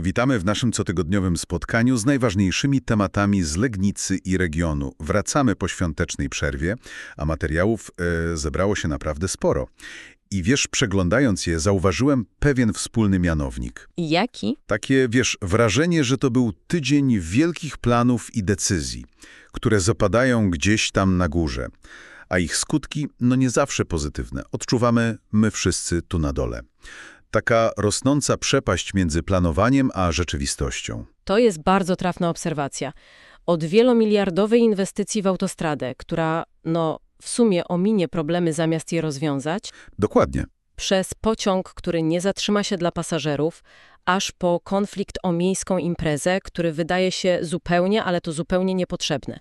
Witamy w naszym cotygodniowym spotkaniu z najważniejszymi tematami z Legnicy i regionu. Wracamy po świątecznej przerwie, a materiałów e, zebrało się naprawdę sporo. I wiesz, przeglądając je, zauważyłem pewien wspólny mianownik. Jaki? Takie, wiesz, wrażenie, że to był tydzień wielkich planów i decyzji, które zapadają gdzieś tam na górze, a ich skutki, no nie zawsze pozytywne, odczuwamy my wszyscy tu na dole. Taka rosnąca przepaść między planowaniem a rzeczywistością. To jest bardzo trafna obserwacja. Od wielomiliardowej inwestycji w autostradę, która, no, w sumie ominie problemy zamiast je rozwiązać, Dokładnie. przez pociąg, który nie zatrzyma się dla pasażerów, aż po konflikt o miejską imprezę, który wydaje się zupełnie, ale to zupełnie niepotrzebne.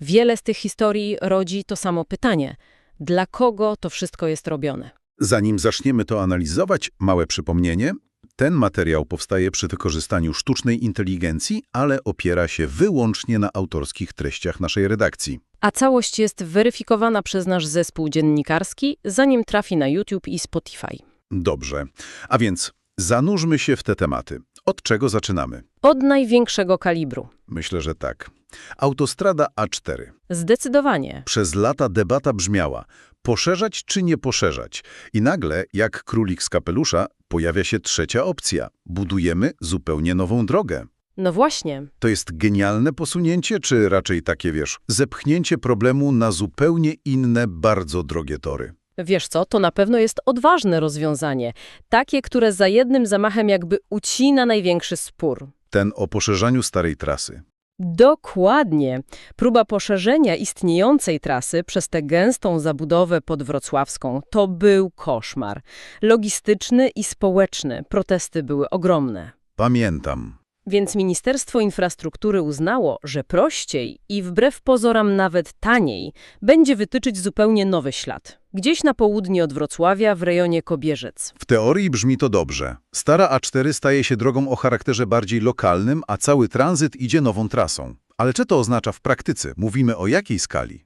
Wiele z tych historii rodzi to samo pytanie. Dla kogo to wszystko jest robione? Zanim zaczniemy to analizować, małe przypomnienie. Ten materiał powstaje przy wykorzystaniu sztucznej inteligencji, ale opiera się wyłącznie na autorskich treściach naszej redakcji. A całość jest weryfikowana przez nasz zespół dziennikarski, zanim trafi na YouTube i Spotify. Dobrze. A więc zanurzmy się w te tematy. Od czego zaczynamy? Od największego kalibru. Myślę, że tak. Autostrada A4. Zdecydowanie. Przez lata debata brzmiała, poszerzać czy nie poszerzać. I nagle, jak królik z kapelusza, pojawia się trzecia opcja. Budujemy zupełnie nową drogę. No właśnie. To jest genialne posunięcie, czy raczej takie, wiesz, zepchnięcie problemu na zupełnie inne, bardzo drogie tory? Wiesz co, to na pewno jest odważne rozwiązanie. Takie, które za jednym zamachem jakby ucina największy spór. Ten o poszerzaniu starej trasy. Dokładnie. Próba poszerzenia istniejącej trasy przez tę gęstą zabudowę podwrocławską to był koszmar. Logistyczny i społeczny. Protesty były ogromne. Pamiętam. Więc Ministerstwo Infrastruktury uznało, że prościej i wbrew pozorom nawet taniej będzie wytyczyć zupełnie nowy ślad. Gdzieś na południe od Wrocławia, w rejonie Kobierzec. W teorii brzmi to dobrze. Stara A4 staje się drogą o charakterze bardziej lokalnym, a cały tranzyt idzie nową trasą. Ale co to oznacza w praktyce? Mówimy o jakiej skali?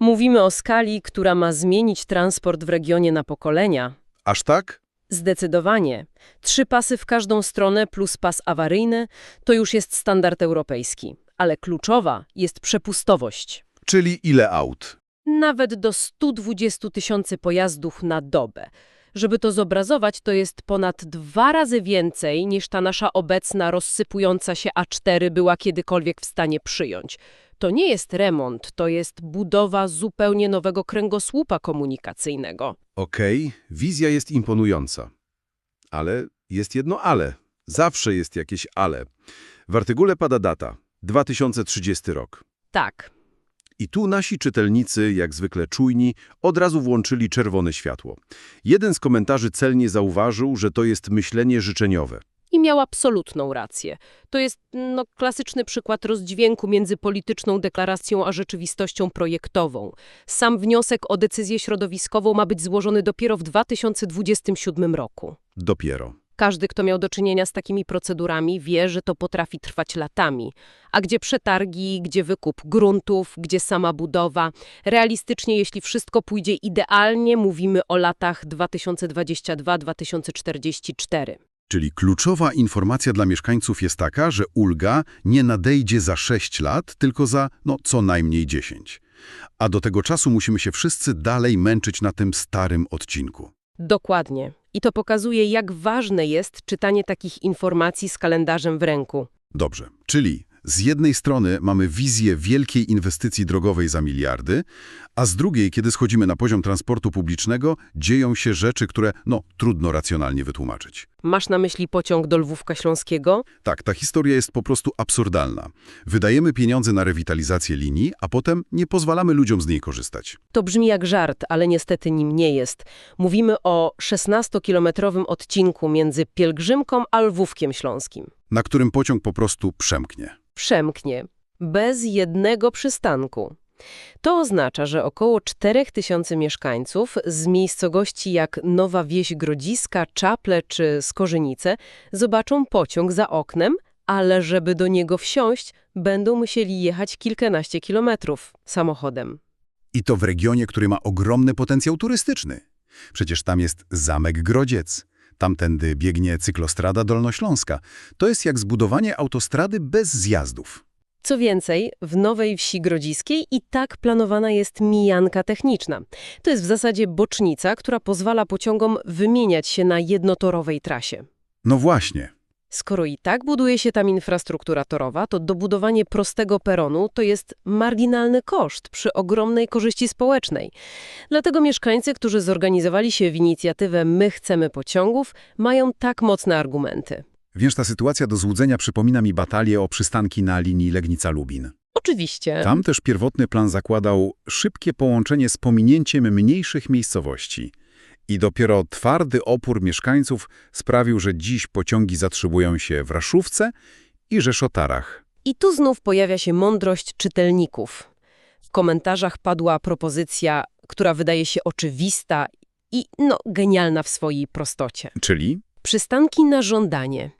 Mówimy o skali, która ma zmienić transport w regionie na pokolenia. Aż tak? Zdecydowanie. Trzy pasy w każdą stronę plus pas awaryjny to już jest standard europejski. Ale kluczowa jest przepustowość. Czyli ile aut? Nawet do 120 tysięcy pojazdów na dobę. Żeby to zobrazować, to jest ponad dwa razy więcej niż ta nasza obecna rozsypująca się A4 była kiedykolwiek w stanie przyjąć. To nie jest remont, to jest budowa zupełnie nowego kręgosłupa komunikacyjnego. Okej, wizja jest imponująca. Ale jest jedno ale. Zawsze jest jakieś ale. W artykule pada data. 2030 rok. Tak, I tu nasi czytelnicy, jak zwykle czujni, od razu włączyli czerwone światło. Jeden z komentarzy celnie zauważył, że to jest myślenie życzeniowe. i miał absolutną rację. To jest no, klasyczny przykład rozdźwięku między polityczną deklaracją a rzeczywistością projektową. Sam wniosek o decyzję środowiskową ma być złożony dopiero w 2027 roku. Dopiero. Każdy, kto miał do czynienia z takimi procedurami, wie, że to potrafi trwać latami. A gdzie przetargi, gdzie wykup gruntów, gdzie sama budowa. Realistycznie, jeśli wszystko pójdzie idealnie, mówimy o latach 2022-2044. Czyli kluczowa informacja dla mieszkańców jest taka, że ulga nie nadejdzie za 6 lat, tylko za no, co najmniej 10. A do tego czasu musimy się wszyscy dalej męczyć na tym starym odcinku. Dokładnie. I to pokazuje, jak ważne jest czytanie takich informacji z kalendarzem w ręku. Dobrze, czyli z jednej strony mamy wizję wielkiej inwestycji drogowej za miliardy, a z drugiej, kiedy schodzimy na poziom transportu publicznego, dzieją się rzeczy, które, no, trudno racjonalnie wytłumaczyć. Masz na myśli pociąg do Lwówka Śląskiego? Tak, ta historia jest po prostu absurdalna. Wydajemy pieniądze na rewitalizację linii, a potem nie pozwalamy ludziom z niej korzystać. To brzmi jak żart, ale niestety nim nie jest. Mówimy o 16-kilometrowym odcinku między Pielgrzymką a Lwówkiem Śląskim. Na którym pociąg po prostu przemknie. Przemknie. Bez jednego przystanku. To oznacza, że około 4000 mieszkańców z miejscowości jak Nowa Wieś Grodziska, Czaple czy Skorzynice zobaczą pociąg za oknem, ale żeby do niego wsiąść, będą musieli jechać kilkanaście kilometrów samochodem. I to w regionie, który ma ogromny potencjał turystyczny. Przecież tam jest Zamek Grodziec, Tamtędy biegnie cyklostrada dolnośląska. To jest jak zbudowanie autostrady bez zjazdów. Co więcej, w Nowej Wsi Grodziskiej i tak planowana jest mijanka techniczna. To jest w zasadzie bocznica, która pozwala pociągom wymieniać się na jednotorowej trasie. No właśnie. Skoro i tak buduje się tam infrastruktura torowa, to dobudowanie prostego peronu to jest marginalny koszt przy ogromnej korzyści społecznej. Dlatego mieszkańcy, którzy zorganizowali się w inicjatywę My chcemy pociągów, mają tak mocne argumenty. Wiesz, ta sytuacja do złudzenia przypomina mi batalię o przystanki na linii Legnica-Lubin. Oczywiście. Tam też pierwotny plan zakładał szybkie połączenie z pominięciem mniejszych miejscowości. I dopiero twardy opór mieszkańców sprawił, że dziś pociągi zatrzymują się w Raszówce i Rzeszotarach. I tu znów pojawia się mądrość czytelników. W komentarzach padła propozycja, która wydaje się oczywista i no genialna w swojej prostocie. Czyli? Przystanki na żądanie.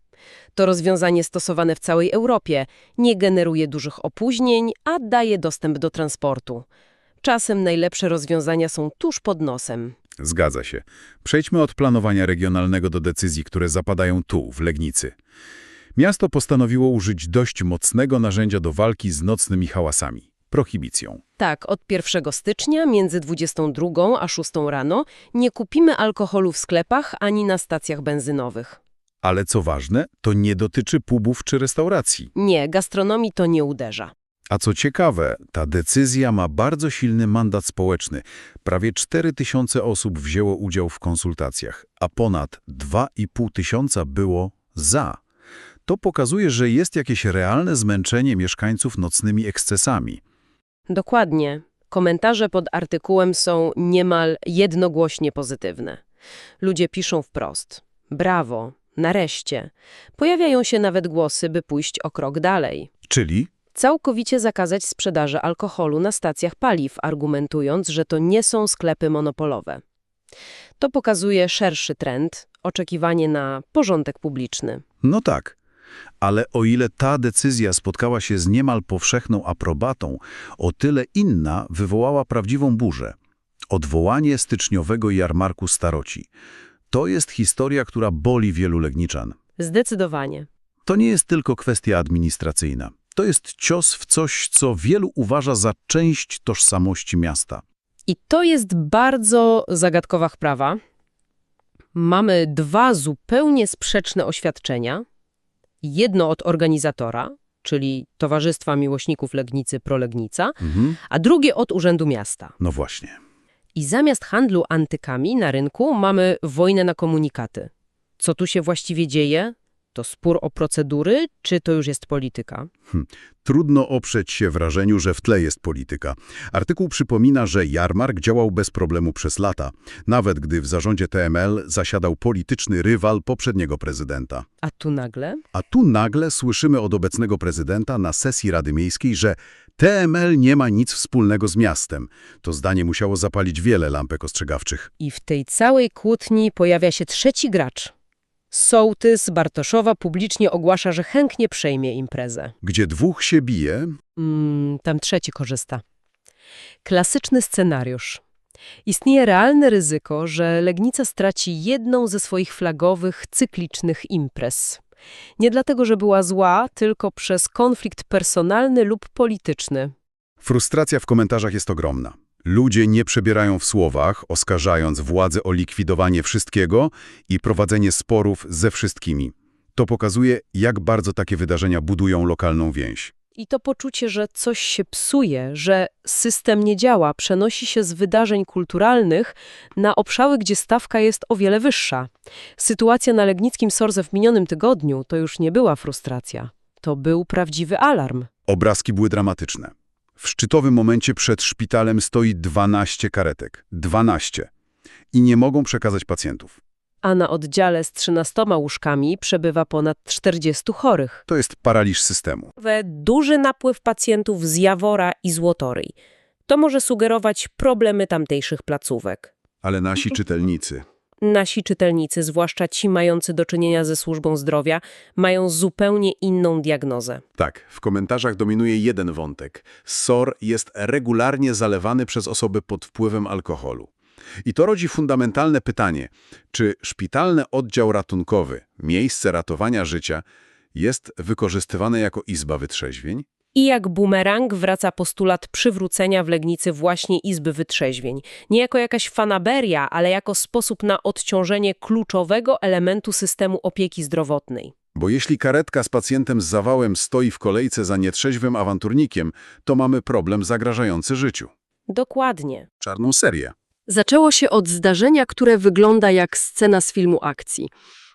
To rozwiązanie stosowane w całej Europie. Nie generuje dużych opóźnień, a daje dostęp do transportu. Czasem najlepsze rozwiązania są tuż pod nosem. Zgadza się. Przejdźmy od planowania regionalnego do decyzji, które zapadają tu, w Legnicy. Miasto postanowiło użyć dość mocnego narzędzia do walki z nocnymi hałasami – prohibicją. Tak, od 1 stycznia między 22 a 6 rano nie kupimy alkoholu w sklepach ani na stacjach benzynowych. Ale co ważne, to nie dotyczy pubów czy restauracji. Nie, gastronomii to nie uderza. A co ciekawe, ta decyzja ma bardzo silny mandat społeczny. Prawie 4 tysiące osób wzięło udział w konsultacjach, a ponad 2,5 tysiąca było za. To pokazuje, że jest jakieś realne zmęczenie mieszkańców nocnymi ekscesami. Dokładnie. Komentarze pod artykułem są niemal jednogłośnie pozytywne. Ludzie piszą wprost. Brawo, nareszcie. Pojawiają się nawet głosy, by pójść o krok dalej. Czyli? Całkowicie zakazać sprzedaży alkoholu na stacjach paliw, argumentując, że to nie są sklepy monopolowe. To pokazuje szerszy trend, oczekiwanie na porządek publiczny. No tak. Ale o ile ta decyzja spotkała się z niemal powszechną aprobatą, o tyle inna wywołała prawdziwą burzę. Odwołanie styczniowego jarmarku staroci. To jest historia, która boli wielu legniczan. Zdecydowanie. To nie jest tylko kwestia administracyjna. To jest cios w coś, co wielu uważa za część tożsamości miasta. I to jest bardzo zagadkowa sprawa. Mamy dwa zupełnie sprzeczne oświadczenia. Jedno od organizatora, czyli Towarzystwa Miłośników Legnicy Prolegnica, Mhm. a drugie od Urzędu Miasta. No właśnie. I zamiast handlu antykami na rynku mamy wojnę na komunikaty. Co tu się właściwie dzieje? To spór o procedury, czy to już jest polityka? Trudno oprzeć się wrażeniu, że w tle jest polityka. Artykuł przypomina, że jarmark działał bez problemu przez lata, nawet gdy w zarządzie TML zasiadał polityczny rywal poprzedniego prezydenta. A tu nagle? A tu nagle słyszymy od obecnego prezydenta na sesji Rady Miejskiej, że TML nie ma nic wspólnego z miastem. To zdanie musiało zapalić wiele lampek ostrzegawczych. I w tej całej kłótni pojawia się trzeci gracz. Sołtys Bartoszowa publicznie ogłasza, że chętnie przejmie imprezę. Gdzie dwóch się bije, Mm, tam trzeci korzysta. Klasyczny scenariusz. Istnieje realne ryzyko, że Legnica straci jedną ze swoich flagowych, cyklicznych imprez. Nie dlatego, że była zła, tylko przez konflikt personalny lub polityczny. frustracja w komentarzach jest ogromna. Ludzie nie przebierają w słowach, oskarżając władzę o likwidowanie wszystkiego i prowadzenie sporów ze wszystkimi. To pokazuje, jak bardzo takie wydarzenia budują lokalną więź. I to poczucie, że coś się psuje, że system nie działa, przenosi się z wydarzeń kulturalnych na obszary, gdzie stawka jest o wiele wyższa. Sytuacja na Legnickim Sorze w minionym tygodniu to już nie była frustracja. To był prawdziwy alarm. Obrazki były dramatyczne. W szczytowym momencie przed szpitalem stoi 12 karetek. 12. I nie mogą przekazać pacjentów. A na oddziale z 13 łóżkami przebywa ponad 40 chorych. To jest paraliż systemu. duży napływ pacjentów z Jawora i Złotoryj. To może sugerować problemy tamtejszych placówek. Ale nasi czytelnicy... Nasi czytelnicy, zwłaszcza ci mający do czynienia ze służbą zdrowia, mają zupełnie inną diagnozę. Tak, w komentarzach dominuje jeden wątek. SOR jest regularnie zalewany przez osoby pod wpływem alkoholu. I to rodzi fundamentalne pytanie, czy szpitalny oddział ratunkowy, miejsce ratowania życia, jest wykorzystywane jako izba wytrzeźwień? I jak bumerang wraca postulat przywrócenia w Legnicy właśnie Izby Wytrzeźwień. Nie jako jakaś fanaberia, ale jako sposób na odciążenie kluczowego elementu systemu opieki zdrowotnej. Bo jeśli karetka z pacjentem z zawałem stoi w kolejce za nietrzeźwym awanturnikiem, to mamy problem zagrażający życiu. Dokładnie. Czarną serię. Zaczęło się od zdarzenia, które wygląda jak scena z filmu akcji.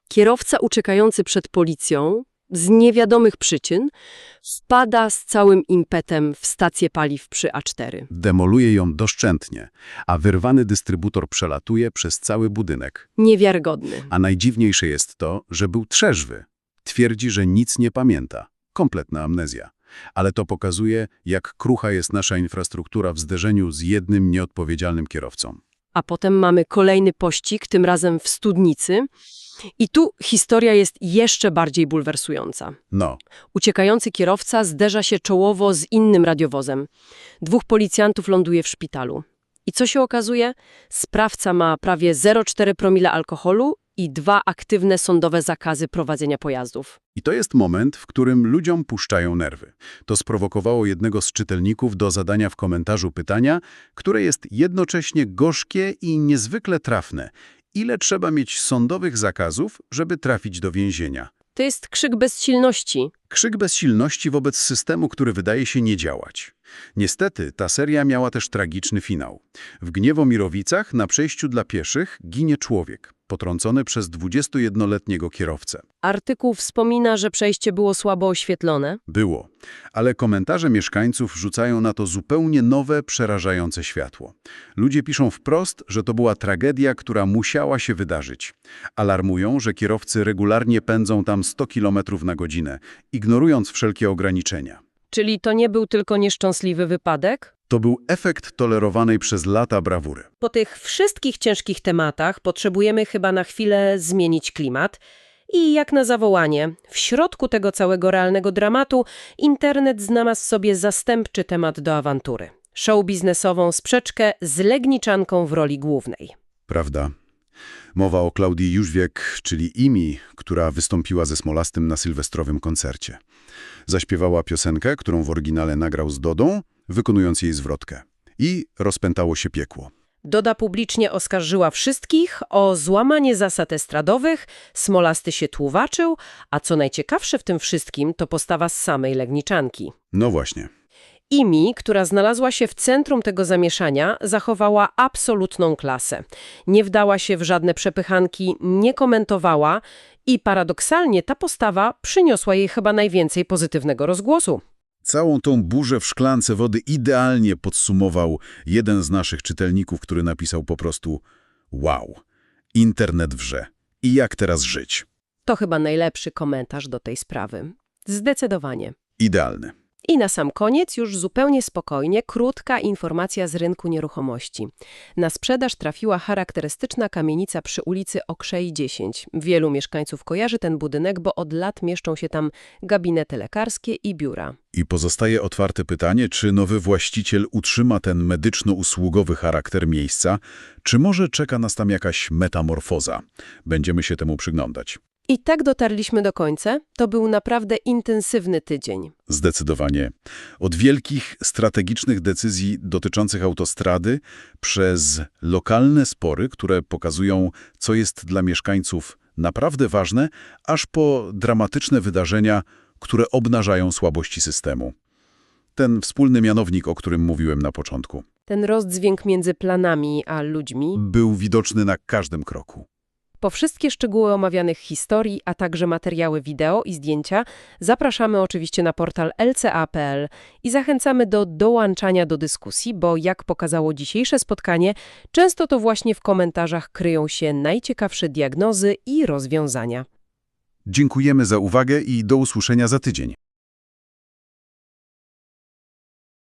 Kierowca uciekający przed policją, z niewiadomych przyczyn, wpada z całym impetem w stację paliw przy A4. Demoluje ją doszczętnie, a wyrwany dystrybutor przelatuje przez cały budynek. Niewiarygodny. A najdziwniejsze jest to, że był trzeźwy. Twierdzi, że nic nie pamięta. Kompletna amnezja. Ale to pokazuje, jak krucha jest nasza infrastruktura w zderzeniu z jednym nieodpowiedzialnym kierowcą. A potem mamy kolejny pościg, tym razem w Studnicy. I tu historia jest jeszcze bardziej bulwersująca. No, Uciekający kierowca zderza się czołowo z innym radiowozem. Dwóch policjantów ląduje w szpitalu. I co się okazuje? Sprawca ma prawie 0,4 promila alkoholu i dwa aktywne sądowe zakazy prowadzenia pojazdów. I to jest moment, w którym ludziom puszczają nerwy. To sprowokowało jednego z czytelników do zadania w komentarzu pytania, które jest jednocześnie gorzkie i niezwykle trafne. Ile trzeba mieć sądowych zakazów, żeby trafić do więzienia? To jest krzyk bezsilności. Krzyk bezsilności wobec systemu, który wydaje się nie działać. Niestety, ta seria miała też tragiczny finał. W Gniewomirowicach na przejściu dla pieszych ginie człowiek, potrącony przez 21-letniego kierowcę. Artykuł wspomina, że przejście było słabo oświetlone. Było, ale komentarze mieszkańców rzucają na to zupełnie nowe, przerażające światło. Ludzie piszą wprost, że to była tragedia, która musiała się wydarzyć. Alarmują, że kierowcy regularnie pędzą tam 100 km na godzinę, ignorując wszelkie ograniczenia. Czyli to nie był tylko nieszczęśliwy wypadek? To był efekt tolerowanej przez lata brawury. Po tych wszystkich ciężkich tematach potrzebujemy chyba na chwilę zmienić klimat. I jak na zawołanie, w środku tego całego realnego dramatu internet znalazł sobie zastępczy temat do awantury. Show biznesową sprzeczkę z Legniczanką w roli głównej. Prawda? Mowa o Klaudii Jóźwiek, czyli Imi, która wystąpiła ze Smolastym na sylwestrowym koncercie. Zaśpiewała piosenkę, którą w oryginale nagrał z Dodą, wykonując jej zwrotkę. I rozpętało się piekło. Doda publicznie oskarżyła wszystkich o złamanie zasad estradowych, Smolasty się tłumaczył, a co najciekawsze w tym wszystkim to postawa z samej Legniczanki. No właśnie. Imi, która znalazła się w centrum tego zamieszania, zachowała absolutną klasę. Nie wdała się w żadne przepychanki, nie komentowała i paradoksalnie ta postawa przyniosła jej chyba najwięcej pozytywnego rozgłosu. Całą tą burzę w szklance wody idealnie podsumował jeden z naszych czytelników, który napisał po prostu wow, internet wrze. I jak teraz żyć? To chyba najlepszy komentarz do tej sprawy. Zdecydowanie. Idealny. I na sam koniec, już zupełnie spokojnie, krótka informacja z rynku nieruchomości. Na sprzedaż trafiła charakterystyczna kamienica przy ulicy Okrzei 10. Wielu mieszkańców kojarzy ten budynek, bo od lat mieszczą się tam gabinety lekarskie i biura. I pozostaje otwarte pytanie, czy nowy właściciel utrzyma ten medyczno-usługowy charakter miejsca, czy może czeka nas tam jakaś metamorfoza. Będziemy się temu przyglądać. I tak dotarliśmy do końca. To był naprawdę intensywny tydzień. Zdecydowanie. Od wielkich, strategicznych decyzji dotyczących autostrady, przez lokalne spory, które pokazują, co jest dla mieszkańców naprawdę ważne, aż po dramatyczne wydarzenia, które obnażają słabości systemu. Ten wspólny mianownik, o którym mówiłem na początku, Ten rozdźwięk między planami a ludźmi. był widoczny na każdym kroku. Po wszystkie szczegóły omawianych historii, a także materiały wideo i zdjęcia zapraszamy oczywiście na portal lca.pl i zachęcamy do dołączania do dyskusji, bo jak pokazało dzisiejsze spotkanie, często to właśnie w komentarzach kryją się najciekawsze diagnozy i rozwiązania. Dziękujemy za uwagę i do usłyszenia za tydzień.